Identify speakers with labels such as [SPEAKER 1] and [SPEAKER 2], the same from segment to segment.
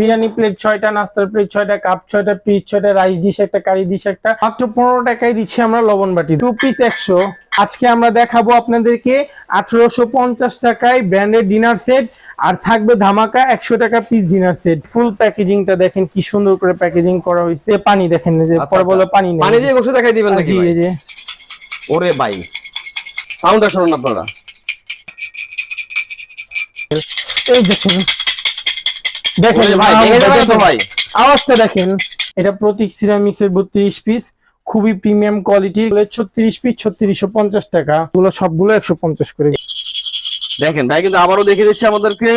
[SPEAKER 1] Biryani plate ছয়টা নাস্তার plate ছয়টা কাপ ছয়টা পিস ছয়টা রাইস ডিশ একটা কারি ডিশ একটা। মাত্র পনেরো টাকায় দিচ্ছি আমরা লবণ বাটি। টু পিস একশো। আজকে আমরা দেখাবো আপনাদেরকে আঠারোশো পঞ্চাশ টাকায় ব্র্যান্ডেড ডিনার সেট আর থাকবে ধামাকা একশো টাকা পিস ডিনার সেট ফুল প্যাকেজিংটা দেখেন কি সুন্দর করে প্যাকেজিং করা হয়েছে। পানি দেখেন যে
[SPEAKER 2] আচ্ছা,
[SPEAKER 1] পরে
[SPEAKER 2] আচ্ছা।
[SPEAKER 1] বলে পানি নেই।
[SPEAKER 2] পানি দিয়ে গোসে দেখাই দিবেন নাকি
[SPEAKER 1] এই যে।
[SPEAKER 2] ওরে ভাই। সাউন্ডটা শুনুন আপনারা?
[SPEAKER 1] এই দেখেন। দেখেন
[SPEAKER 2] ভাই দেখে তো ভাই।
[SPEAKER 1] আওয়াজটা দেখেন। এটা প্রতীক সিরামিক্স এর পিস খুবই প্রিমিয়াম কোয়ালিটি ছত্রিশ পিস ছত্রিশশো পঞ্চাশ টাকা। গুলো সবগুলো একশো পঞ্চাশ করে।
[SPEAKER 2] দেখেন ভাই কিন্তু আবারও দেখিয়ে দিচ্ছে আমাদেরকে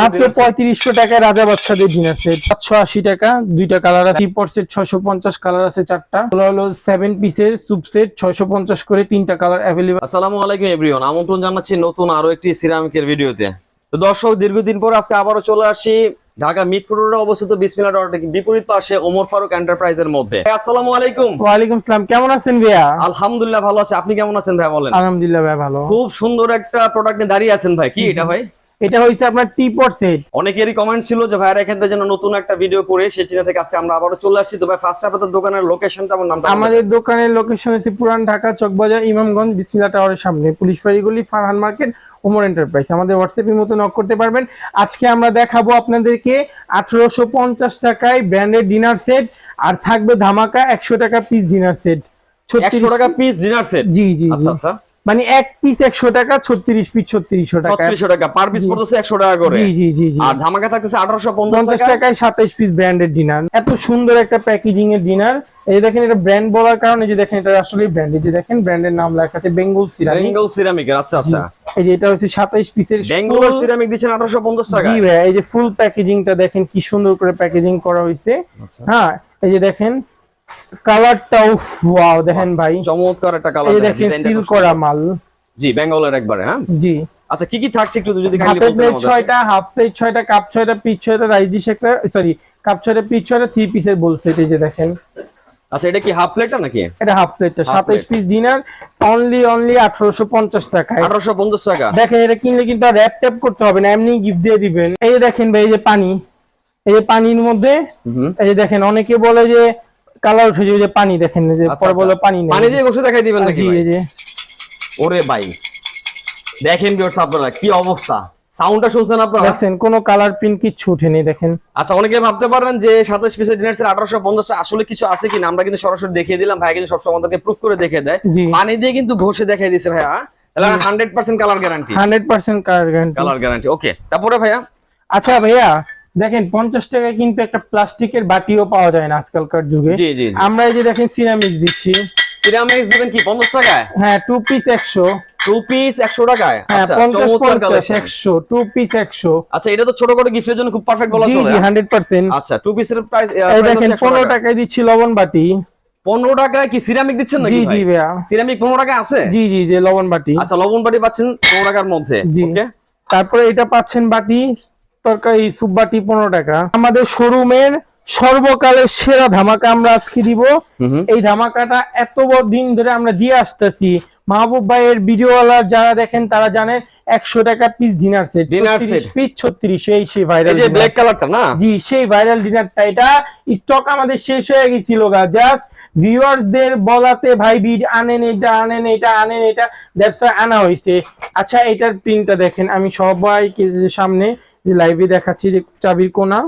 [SPEAKER 1] মাত্র পঁয়ত্রিশশো টাকায় রাজা বাচ্চাদের ডিনার সেট সাতশো আশি টাকা দুইটা কালার আছে। সেট ছয়শো পঞ্চাশ কালার আছে চারটা। হলো সেভেন পিসের সুপ সেট ছয়শো পঞ্চাশ করে তিনটা কালার অ্যাভেলেবল
[SPEAKER 2] আসসালামু আলাইকুম এভরিওয়ান আমন্ত্রণ জানাচ্ছি নতুন আরও একটি সিরামিকের ভিডিওতে। তো দর্শক দীর্ঘদিন পর আজকে আবারও চলে আসি ঢাকা মিটফুড রোডে অবস্থিত বিসমিল্লাহ ডটের বিপরীত পাশে ওমর ফারুক এন্টারপ্রাইজের মধ্যে। আসসালামু আলাইকুম।
[SPEAKER 1] ওয়ালাইকুম সালাম কেমন আছেন ভাইয়া?
[SPEAKER 2] আলহামদুলিল্লাহ ভালো আছে। আপনি কেমন আছেন ভাই বলেন?
[SPEAKER 1] আলহামদুলিল্লাহ ভাই ভালো।
[SPEAKER 2] খুব সুন্দর একটা প্রোডাক্ট নিয়ে দাঁড়িয়ে আছেন ভাই। কি এটা ভাই?
[SPEAKER 1] এটা হয়েছে আপনার টি পট সেট
[SPEAKER 2] অনেকেরই কমেন্ট ছিল যে ভাইয়ের এখান থেকে যেন নতুন একটা ভিডিও করে সে চিন্তা থেকে আজকে আমরা আবারও চলে আসছি। তো ভাই ফার্স্ট আপনাদের দোকানের লোকেশনটা আমার নামটা
[SPEAKER 1] আমাদের দোকানের লোকেশন হচ্ছে পুরান ঢাকা চকবাজার ইমামগঞ্জ বিসমিল্লা টাওয়ারের সামনে। পুলিশ ফাঁড়িগুলি ফারহান মার্কেট ওমর এন্টারপ্রাইজ আমাদের হোয়াটসঅ্যাপের মতো নক করতে পারবেন। আজকে আমরা দেখাবো আপনাদেরকে আঠারোশো পঞ্চাশ টাকায় ব্র্যান্ডেড ডিনার সেট আর থাকবে ধামাকা একশো টাকা পিস ডিনার সেট
[SPEAKER 2] একশো টাকা পিস ডিনার সেট
[SPEAKER 1] জি জি।
[SPEAKER 2] আচ্ছা আচ্ছা।
[SPEAKER 1] মানে এক পিস একশো টাকা ছত্রিশ পিস ছত্রিশশো টাকা।
[SPEAKER 2] ছত্রিশশো টাকা পার পিস। পড়তেছে একশো টাকা করে।
[SPEAKER 1] জি জি জি
[SPEAKER 2] আর ধামাকা থাকতেছে আঠারোশো পঞ্চাশ
[SPEAKER 1] টাকায় সাতাইশ পিস ব্র্যান্ডেড ডিনার এত সুন্দর একটা প্যাকেজিং এর ডিনার এই দেখেন এটা ব্র্যান্ড বলার কারণে যে দেখেন এটা আসলে ব্র্যান্ড এই যে দেখেন ব্র্যান্ডের নাম লেখা আছে বেঙ্গল সিরামিক
[SPEAKER 2] বেঙ্গল সিরামিকের আচ্ছা আচ্ছা।
[SPEAKER 1] এই যে এটা হচ্ছে সাতাইশ পিসের
[SPEAKER 2] বেঙ্গলের সিরামিক দিচ্ছেন আঠারোশো পঞ্চাশ টাকা
[SPEAKER 1] জি ভাই এই যে ফুল প্যাকেজিংটা দেখেন কি সুন্দর করে প্যাকেজিং করা হয়েছে।
[SPEAKER 2] আচ্ছা।
[SPEAKER 1] হ্যাঁ এই যে দেখেন কালারটাও ওয়াও দেখেন ভাই।
[SPEAKER 2] চমৎকার একটা কালার
[SPEAKER 1] দেখেন সিল করা মাল।
[SPEAKER 2] জি বেঙ্গলের একবারে হ্যাঁ?
[SPEAKER 1] জি।
[SPEAKER 2] আচ্ছা কি কি থাকছে একটু যদি
[SPEAKER 1] হাফ
[SPEAKER 2] বলতেন আমাদের।
[SPEAKER 1] ছয়টা হাফ প্লেট ছয়টা কাপ ছয়টা পিস ছয়টা রাইস ডিশ সরি কাপ ছয়টা পিস ছয়টা থ্রি পিসের বল সেট এই যে দেখেন।
[SPEAKER 2] আচ্ছা এটা কি হাফ প্লেটটা নাকি?
[SPEAKER 1] এটা হাফ প্লেটটা
[SPEAKER 2] Half
[SPEAKER 1] সাতাইশ
[SPEAKER 2] plate।
[SPEAKER 1] Piece dinner only only আঠারোশো পঞ্চাশ টাকায়
[SPEAKER 2] আঠারোশো পঞ্চাশ টাকা?
[SPEAKER 1] দেখেন এটা কিনলে কিন্তু র্যাপ ট্যাপ করতে হবে না এমনি গিফট দিয়ে দিবেন। এই যে দেখেন ভাই এই যে পানি। এই যে পানির মধ্যে। এই যে দেখেন অনেকে বলে যে কালার উঠে যে পানি দেখেন যে
[SPEAKER 2] আচ্ছা,
[SPEAKER 1] পরে বলে
[SPEAKER 2] আচ্ছা।
[SPEAKER 1] পানি নেই।
[SPEAKER 2] পানি দিয়ে গোসে দেখাই দিবেন নাকি ভাই?
[SPEAKER 1] এই যে।
[SPEAKER 2] ওরে ভাই দেখেন বিয়ার্স আপনারা কি অবস্থা? সাউন্ডটা শুনছেন আপনারা?
[SPEAKER 1] দেখছেন কোনো কালার প্রিন্ট কিচ্ছু উঠেনি দেখেন।
[SPEAKER 2] আচ্ছা অনেকে ভাবতে পারেন যে সাতাশ পিসের ডিনার সেট আঠারোশো পঞ্চাশ আসলে কিছু আছে কিনা? আমরা কিন্তু সরাসরি দেখিয়ে দিলাম ভাই কিন্তু সবসময় আমাদেরকে প্রুফ করে দেখিয়ে দেয়। পানি দিয়ে কিন্তু ঘষে দেখাই দিছে ভাইয়া। তাহলে hundred percent colour guarantee
[SPEAKER 1] hundred percent colour guarantee
[SPEAKER 2] colour guarantee okay তারপরে ভাইয়া?
[SPEAKER 1] আচ্ছা ভাইয়া দেখেন পঞ্চাশ টাকায় কিন্তু একটা প্লাস্টিকের বাটিও পাওয়া যায় না আজকালকার যুগে। আমরা এই যে দেখেন সিরামিক দিচ্ছি।
[SPEAKER 2] সিরামিক্স দিবেন কি পঞ্চাশ টাকায়?
[SPEAKER 1] হ্যাঁ টু পিস একশো।
[SPEAKER 2] টু পিস একশো টাকায়?
[SPEAKER 1] হ্যাঁ
[SPEAKER 2] আচ্ছা।
[SPEAKER 1] একশো টু পিস একশো।
[SPEAKER 2] আচ্ছা এটা তো ছোট করে গিফটের জন্য খুব পারফেক্ট বলা চলে।
[SPEAKER 1] হান্ড্রেড পার্সেন্ট
[SPEAKER 2] আচ্ছা টু পিসের প্রাইস
[SPEAKER 1] দেখেন পনেরো টাকায়। দিচ্ছি লবণ বাটি।
[SPEAKER 2] পনেরো টাকায় কি সিরামিক দিচ্ছেন নাকি
[SPEAKER 1] জি জি ভাইয়া।
[SPEAKER 2] সিরামিক পনেরো টাকা আছে?
[SPEAKER 1] জি জি যে লবণ বাটি।
[SPEAKER 2] আচ্ছা লবণ বাটি পাচ্ছেন পনেরো টাকার মধ্যে। ওকে
[SPEAKER 1] তারপরে এটা পাচ্ছেন বাটি তরকারি পনেরো টাকা। আমাদের শোরুমের সর্বকালের সেরা ধামাকা আমরা আজকে দিব। এই ধামাকাটা এত দিন ধরে আমরা দিয়ে আসতেছি। মাহবুব ভাইয়ের ভিডিওওয়ালা যারা দেখেন তারা জানেন একশো টাকা piece dinner set
[SPEAKER 2] Dinner set।
[SPEAKER 1] Piece ছত্রিশ এই সেই ভাইরাল
[SPEAKER 2] ব্ল্যাক কালারটা না?
[SPEAKER 1] জি সেই ভাইরাল ডিনারটা এটা স্টক আমাদের শেষ হয়ে গেছিল গা। জাস্ট ভিউয়ার্সদের বলাতে ভাই বিড আনেন এটা আনেন এটা আনেন এটা দ্যাটস আনা হয়েছে আচ্ছা এটার প্রিন্টটা দেখেন আমি সবাইকে সামনে লাইভে দেখাচ্ছি যে চাবির কোনা।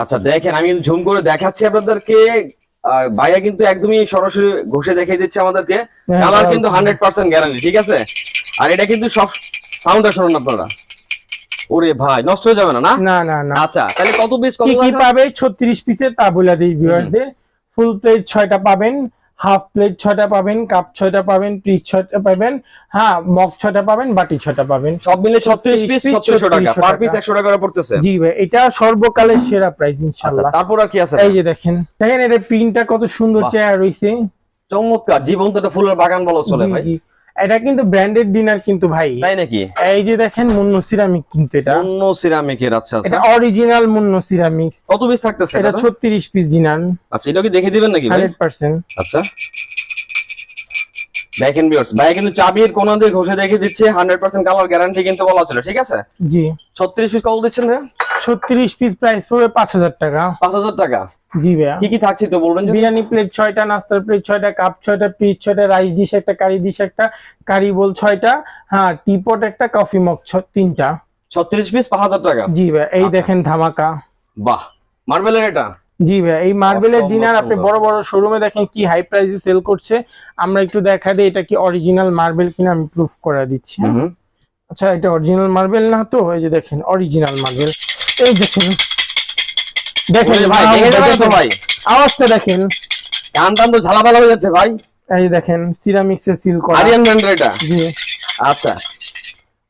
[SPEAKER 2] আচ্ছা দেখেন আমি ঝুম করে দেখাচ্ছি আপনাদেরকে। ভাইয়া কিন্তু একদমই সরাসরি ঘষে দেখিয়ে দিচ্ছে আমাদেরকে।
[SPEAKER 1] হ্যাঁ,
[SPEAKER 2] কালার কিন্তু হান্ড্রেড পার্সেন্ট গ্যারান্টি ঠিক আছে? আর এটা কিন্তু সব সাউন্ডটা শুনুন আপনারা। ওরে ভাই নষ্ট হয়ে যাবে না না?
[SPEAKER 1] না না
[SPEAKER 2] আচ্ছা তাহলে কত পিস কত
[SPEAKER 1] কি? পাবে? ছত্রিশ পিসের তা বলে দিই ভিউয়ারদের ফুল প্লেট ছয়টা পাবেন। হাফ প্লেট ছয়টা পাবেন কাপ ছয়টা পাবেন পিস ছয়টা পাবেন হ্যাঁ মগ ছয়টা পাবেন বাটি ছয়টা পাবেন।
[SPEAKER 2] সব মিলে ছত্রিশ পিস
[SPEAKER 1] 36
[SPEAKER 2] টাকা।
[SPEAKER 1] 3600
[SPEAKER 2] পার পিস
[SPEAKER 1] টাকা।
[SPEAKER 2] একশো টাকা করে পড়তেছে।
[SPEAKER 1] জি ভাই এটা সর্বকালের সেরা প্রাইস
[SPEAKER 2] আচ্ছা
[SPEAKER 1] ইনশাআল্লাহ
[SPEAKER 2] তারপর আর কি আছে?
[SPEAKER 1] এই যে দেখেন দেখেন এটা প্রিন্টটা কত সুন্দর চেয়ার রয়েছে।
[SPEAKER 2] চমৎকার জীবন্ত একটা ফুলের বাগান বলো চলে ভাই।
[SPEAKER 1] এটা কিন্তু ব্র্যান্ডেড ডিনার কিন্তু ভাই।
[SPEAKER 2] তাই নাকি?
[SPEAKER 1] এই যে দেখেন মুন্নু সিরামিক কিন্তু এটা।
[SPEAKER 2] অন্য সিরামিকের আচ্ছা
[SPEAKER 1] এটা
[SPEAKER 2] আচ্ছা
[SPEAKER 1] অরিজিনাল মুন্নু সিরামিক
[SPEAKER 2] কত পিস থাকতেছে
[SPEAKER 1] এটা
[SPEAKER 2] এটা
[SPEAKER 1] ছত্রিশ পিস ডিনার
[SPEAKER 2] আচ্ছা এটা কি দেখে দিবেন নাকি ভাই?
[SPEAKER 1] হান্ড্রেড পার্সেন্ট
[SPEAKER 2] আচ্ছা। দেখেন ভিউয়ার্স ভাই কিন্তু চাবির কোনা দিয়ে ঘষে দেখে দিচ্ছে হান্ড্রেড পার্সেন্ট কালার গ্যারান্টি কিন্তু বলা ছিল ঠিক আছে?
[SPEAKER 1] জি।
[SPEAKER 2] ছত্রিশ পিস কত দিচ্ছেন ভাই
[SPEAKER 1] ছত্রিশ পিস প্রাইস পাঁচ হাজার টাকা।
[SPEAKER 2] পাঁচ হাজার টাকা।
[SPEAKER 1] জি ভাইয়া।
[SPEAKER 2] কি কি থাকছে একটু বলবেন
[SPEAKER 1] বিরিয়ানি প্লেট ছয়টা নাস্তার প্লেট ছয়টা কাপ ছয়টা পিস ছয়টা রাইস ডিশ একটা কারি ডিশ একটা কারি বোল ছয়টা হ্যাঁ টিপট একটা কফি মগ তিনটা।
[SPEAKER 2] ছত্রিশ পিস পাঁচ হাজার টাকা।
[SPEAKER 1] জি ভাই এই
[SPEAKER 2] আচ্ছা।
[SPEAKER 1] দেখেন ধামাকা।
[SPEAKER 2] বাহ মার্বেলের এটা?
[SPEAKER 1] জি ভাই এই মার্বেলের ডিনার আপনি বড় বড় শোরুমে দেখেন কি হাই প্রাইসে সেল করছে। আমরা একটু দেখা দিই এটা কি অরিজিনাল মার্বেল কিনা আমি প্রুফ করে দিচ্ছি হ্যাঁ? আচ্ছা এটা অরিজিনাল মার্বেল না তো? এই যে দেখেন অরিজিনাল মার্বেল। এই দেখেন। দেখেন
[SPEAKER 2] ভাই ভেঙে যাবে তো ভাই
[SPEAKER 1] আওয়াজটা দেখেন।
[SPEAKER 2] কান টান তো ঝালাপালা হয়ে যাচ্ছে ভাই।
[SPEAKER 1] এই দেখেন সিরামিক্স এর সিল করা।
[SPEAKER 2] আরিয়ান ব্র্যান্ডের এটা?
[SPEAKER 1] জি।
[SPEAKER 2] আচ্ছা।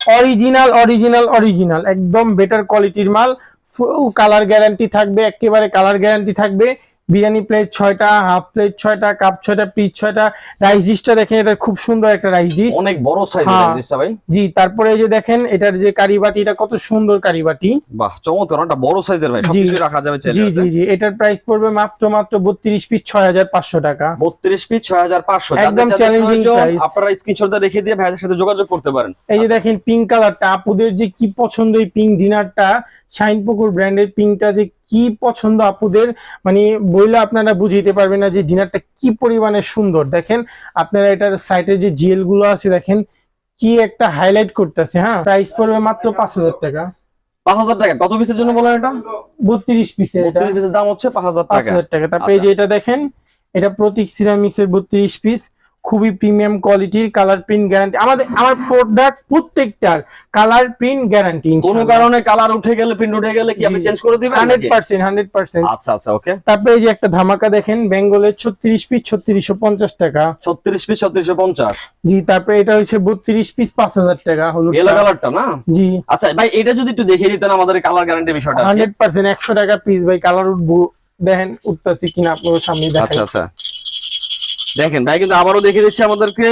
[SPEAKER 1] অরিজিনাল অরিজিনাল অরিজিনাল একদম বেটার কোয়ালিটির মাল। ফুল কালার গ্যারান্টি থাকবে একেবারে কালার গ্যারান্টি থাকবে। বিরিয়ানি প্লেট ছয়টা হাফ প্লেট ছয়টা কাপ ছয়টা পিস ছয়টা রাইস ডিশটা দেখেন এটা খুব সুন্দর একটা রাইস ডিশ
[SPEAKER 2] অনেক বড় সাইজের
[SPEAKER 1] হ্যাঁ।
[SPEAKER 2] জিনিসটা ভাই।
[SPEAKER 1] জি তারপরে এই যে দেখেন এটার যে কারিবাটি এটা কত সুন্দর কারিবাটি
[SPEAKER 2] বাহ চমৎকার অনেকটা বড় সাইজের ভাই সবকিছু রাখা যাবে
[SPEAKER 1] জি জি জি এটার প্রাইস পড়বে মাত্র মাত্র বত্রিশ পিস ছয় হাজার পাঁচশো টাকা।
[SPEAKER 2] বত্রিশ পিস ছয় হাজার পাঁচশো
[SPEAKER 1] একদম challenging price।
[SPEAKER 2] আপনারা স্ক্রিনশটটা রেখে দিয়ে ভাইয়ের সাথে যোগাযোগ করতে পারেন।
[SPEAKER 1] এই যে দেখেন পিঙ্ক কালারটা আপুদের যে কি পছন্দ এই পিঙ্ক ডিনারটা শাইন পুকুর ব্র্যান্ডের পিঙ্কটা যে কি পছন্দ আপুদের মানে বইলে আপনারা বুঝিতে পারবেন না যে ডিনারটা কি পরিমাণে সুন্দর। দেখেন আপনারা এটার সাইটে যে জিএলগুলো আছে দেখেন কি একটা হাইলাইট করতেছে হ্যাঁ? প্রাইস পড়বে মাত্র পাঁচ হাজার টাকা।
[SPEAKER 2] পাঁচ হাজার টাকা। কত পিসের জন্য বলেন এটা?
[SPEAKER 1] বত্রিশ পিসের এটা।
[SPEAKER 2] বত্রিশ পিসের দাম হচ্ছে পাঁচ হাজার টাকা।
[SPEAKER 1] টাকা। তারপরে এই যে এটা দেখেন এটা প্রতীক সিরামিক্স এর বত্রিশ পিস খুবই প্রিমিয়াম কোয়ালিটির কালার প্রিন্ট গ্যারান্টি আমাদের আমার প্রোডাক্ট প্রত্যেকটার কালার প্রিন্ট গ্যারান্টি
[SPEAKER 2] কোনো কারণে কালার উঠে গেলে প্রিন্ট উঠে গেলে কি আপনি চেঞ্জ করে দিবেন
[SPEAKER 1] হান্ড্রেড
[SPEAKER 2] নাকি?
[SPEAKER 1] পার্সেন্ট হান্ড্রেড পার্সেন্ট
[SPEAKER 2] আচ্ছা আচ্ছা ওকে
[SPEAKER 1] তারপরে এই যে একটা ধামাকা দেখেন বেঙ্গলের ছত্রিশ পিস ছত্রিশশো পঞ্চাশ টাকা।
[SPEAKER 2] ছত্রিশ পিস ছত্রিশশো পঞ্চাশ।
[SPEAKER 1] জি তারপরে এটা হচ্ছে বত্রিশ পিস পাঁচ হাজার টাকা হলুদ
[SPEAKER 2] এলো কালারটা না?
[SPEAKER 1] জি।
[SPEAKER 2] আচ্ছা ভাই এটা যদি একটু দেখিয়ে দিতেন আমাদের কালার গ্যারান্টি বিষয়টা আর কি।
[SPEAKER 1] হান্ড্রেড পার্সেন্ট একশো টাকা পিস ভাই কালার উঠবো। দেখেন উঠতেছি কিনা আপনার সামনে
[SPEAKER 2] আচ্ছা আচ্ছা। দেখেন ভাই কিন্তু আবারও দেখিয়ে দিচ্ছে আমাদেরকে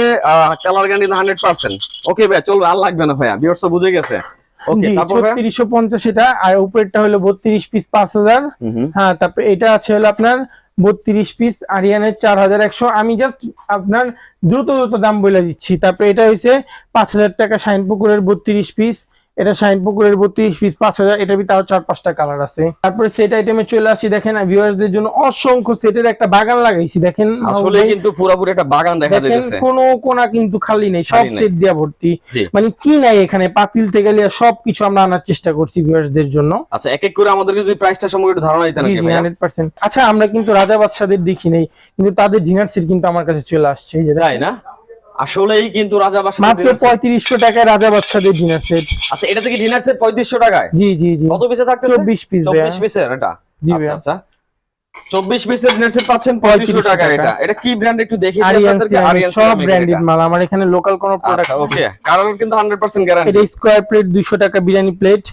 [SPEAKER 2] colour guarantee hundred percent okay ভাই চলবে আর লাগবে না ভাইয়া বিয়ার্স বুঝে গেছে?
[SPEAKER 1] ছত্রিশশো পঞ্চাশ এটা আর উপরেরটা হলো বত্রিশ পিস পাঁচ হাজার। হ্যাঁ তারপরে এটা আছে হলো আপনার বত্রিশ পিস আরিয়ানের চার হাজার একশো। আমি জাস্ট আপনার দ্রুত দ্রুত দাম বলে দিচ্ছি। তারপরে এটা হয়েছে পাঁচ হাজার টাকা শাইন পুকুরের বত্রিশ পিস এটা শাইন পুকুরের বত্রিশ পিস পাঁচ হাজার এটার ভিতরে আরও চার পাঁচটা কালার আছে। তারপরে সেট আইটেমে চলে আসি দেখেন ভিউয়ার্সদের জন্য অসংখ্য সেটের একটা বাগান লাগাইছি দেখেন
[SPEAKER 2] আসলে কিন্তু পুরোপুরি একটা বাগান দেখা
[SPEAKER 1] দেখেন
[SPEAKER 2] যাচ্ছে
[SPEAKER 1] কোনো কোনা কিন্তু খালি নেই সব সেট দিয়া ভর্তি। মানে কি নাই এখানে পাতিল থেকে লিয়া সবকিছু আমরা আনার চেষ্টা করছি ভিউয়ার্সদের জন্য।
[SPEAKER 2] আচ্ছা এক এক করে আমাদেরকে যদি প্রাইসটা সম্পর্কে একটু ধারণা দিতেন
[SPEAKER 1] জি
[SPEAKER 2] নাকি
[SPEAKER 1] জি
[SPEAKER 2] ভাইয়া?
[SPEAKER 1] হান্ড্রেড পার্সেন্ট আচ্ছা আমরা কিন্তু রাজা বাদশাদের দেখি নেই কিন্তু তাদের ডিনার সেট কিন্তু আমার কাছে চলে আসছে এই যে
[SPEAKER 2] তাই না? আসলেই কিন্তু রাজা বাসা
[SPEAKER 1] মাত্র পঁয়ত্রিশশো টাকায় রাজা বাদশাদের ডিনার সেট
[SPEAKER 2] আচ্ছা এটা থেকে ডিনার সেট পঁয়ত্রিশশো টাকায়?
[SPEAKER 1] জি জি জি।
[SPEAKER 2] কত পিসে থাকতেছে?
[SPEAKER 1] চব্বিশ পিস
[SPEAKER 2] চব্বিশ পিসের এটা?
[SPEAKER 1] জি
[SPEAKER 2] আচ্ছা আচ্ছা। পিসের ডিনার সেট পাচ্ছেন পঁয়ত্রিশশো
[SPEAKER 1] 3500
[SPEAKER 2] টাকা। এটা। এটা কি ব্র্যান্ড একটু দেখি
[SPEAKER 1] আরিয়ান সব ব্র্যান্ডেড মাল। আমার এখানে লোকাল কোনো প্রোডাক্ট
[SPEAKER 2] আচ্ছা ওকে কারণ কিন্তু হান্ড্রেড পার্সেন্ট গ্যারান্টি
[SPEAKER 1] এটা স্কোয়ার প্লেট দুইশো টাকা biryani plate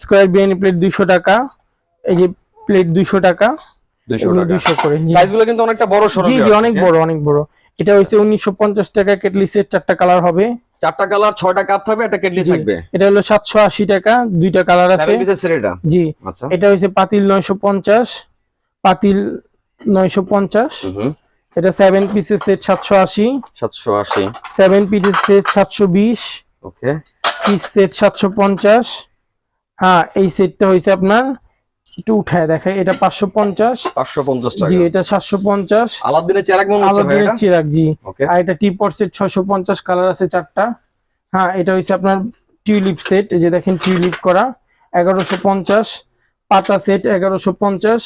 [SPEAKER 1] square biryani plate দুইশো টাকা। এই যে প্লেট দুইশো টাকা।
[SPEAKER 2] দুইশো
[SPEAKER 1] এগুলো
[SPEAKER 2] টাকা।
[SPEAKER 1] করে জি।
[SPEAKER 2] সাইজগুলো কিন্তু অনেকটা বড় সরো
[SPEAKER 1] জি জি অনেক বড় অনেক বড়। এটা উনিশশো পঞ্চাশ টাকা কেটলি সেট চারটা কালার হবে।
[SPEAKER 2] চারটা কালার ছয়টা কাপ থাকবে একটা কেটলি থাকবে?
[SPEAKER 1] এটা হলো সাতশো আশি টাকা দুইটা কালার আছে।
[SPEAKER 2] এটা?
[SPEAKER 1] জি।
[SPEAKER 2] আচ্ছা।
[SPEAKER 1] এটা হচ্ছে পাতিল নয়শো পঞ্চাশ পাতিল নয়শো পঞ্চাশ।
[SPEAKER 2] হুম
[SPEAKER 1] এটা সেভেন পিসের সেট সাতশো আশি।
[SPEAKER 2] সাতশো আশি।
[SPEAKER 1] সেভেন পিসের সেট সাতশো বিশ।
[SPEAKER 2] ওকে
[SPEAKER 1] পিস সেট সাতশো পঞ্চাশ। হ্যাঁ এই সেটটা হয়েছে আপনার একটু উঠায় দেখায় এটা পাঁচশো পঞ্চাশ।
[SPEAKER 2] পাঁচশো পঞ্চাশ
[SPEAKER 1] জি এটা সাতশো পঞ্চাশ।
[SPEAKER 2] আলাদিনের চেরাক মনে হচ্ছে ভাই
[SPEAKER 1] আলাদিনের
[SPEAKER 2] এটা?
[SPEAKER 1] চিরাগ জি। আর এটা টিপট সেট ছয়শো পঞ্চাশ কালার আছে চারটা। হ্যাঁ এটা হচ্ছে আপনার টিউলিপ সেট এই যে দেখেন টিউলিপ করা এগারোশো পঞ্চাশ। পাতা সেট এগারোশো পঞ্চাশ।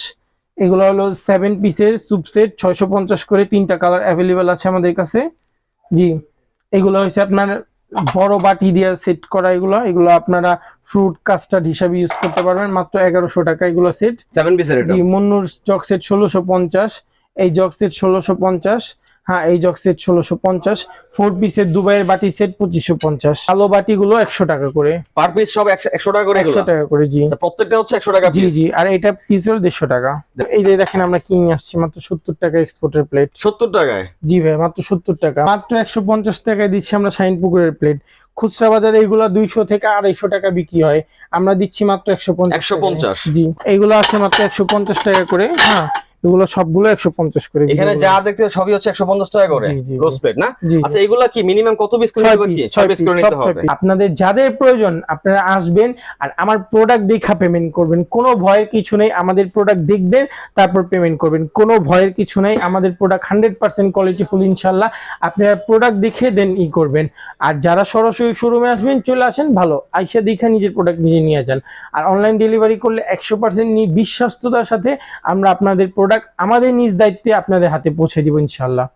[SPEAKER 1] এগুলো হলো সেভেন পিসের স্যুপ সেট ছয়শো পঞ্চাশ করে তিনটা কালার অ্যাভেলেবেল আছে আমাদের কাছে। জি এগুলো হচ্ছে আপনার বড় বাটি দিয়ে সেট করা এগুলো এগুলো আপনারা ফ্রুট কাস্টার্ড হিসাবে ইউজ করতে পারবেন। মাত্র এগারোশো টাকা এগুলো সেট
[SPEAKER 2] সেভেন পিসের
[SPEAKER 1] মুন্নুর জগ সেট ষোলোশো পঞ্চাশ এই জগ সেট ষোলোশো পঞ্চাশ হ্যাঁ এই জগ সেট ষোলোশো পঞ্চাশ ফোর পিসের দুবাইয়ের বাটি সেট পঁচিশশো পঞ্চাশ। আলো বাটিগুলো একশো টাকা করে।
[SPEAKER 2] পার পিস সব একশো টাকা করে
[SPEAKER 1] একশো টাকা করে জি।
[SPEAKER 2] আচ্ছা প্রত্যেকটা হচ্ছে একশো টাকা
[SPEAKER 1] জি জি আর এটা পিস হলো দেড়শো টাকা। এই যে দেখেন আমরা কিনে আসছি মাত্র সত্তর টাকা এক্সপোর্টের প্লেট
[SPEAKER 2] সত্তর টাকায়?
[SPEAKER 1] জি ভাই মাত্র সত্তর টাকা। মাত্র একশো পঞ্চাশ টাকায় দিচ্ছি আমরা শাইন পুকুরের প্লেট খুচরা বাজারে এগুলো দুইশো থেকে আড়াইশো টাকা বিক্রি হয়। আমরা দিচ্ছি মাত্র একশো পঞ্চাশ
[SPEAKER 2] 150
[SPEAKER 1] জি এইগুলো আছে মাত্র একশো পঞ্চাশ টাকা করে হ্যাঁ। এগুলো সবগুলো একশো পঞ্চাশ করে
[SPEAKER 2] এখানে যা দেখতে সবই হচ্ছে একশো পঞ্চাশ টাকা করে প্লেট না। আচ্ছা এগুলা কি মিনিমাম কত পিস করে কি? পিস করে নিতে হবে।
[SPEAKER 1] আপনাদের যাদের প্রয়োজন আপনারা আসবেন আর আমার প্রোডাক্ট দেখা পেমেন্ট করবেন। কোনো ভয়ের কিছু নেই আমাদের প্রোডাক্ট দেখবেন তারপর পেমেন্ট করবেন। কোনো ভয়ের কিছু নেই আমাদের প্রোডাক্ট হান্ড্রেড পার্সেন্ট কোয়ালিটিফুল ইনশাল্লাহ আপনারা প্রোডাক্ট দেখে দেন ই করবেন। আর যারা সরাসরি শোরুমে আসবেন চলে আসেন ভালো। আইসা দেখা নিজের প্রোডাক্ট নিজে নিয়ে যান। আর অনলাইন ডেলিভারি করলে একশো পার্সেন্ট বিশ্বস্ততার সাথে আমরা আপনাদের প্রোডাক্ট আমাদের নিজ দায়িত্বে আপনাদের হাতে পৌঁছে দিব ইনশাল্লাহ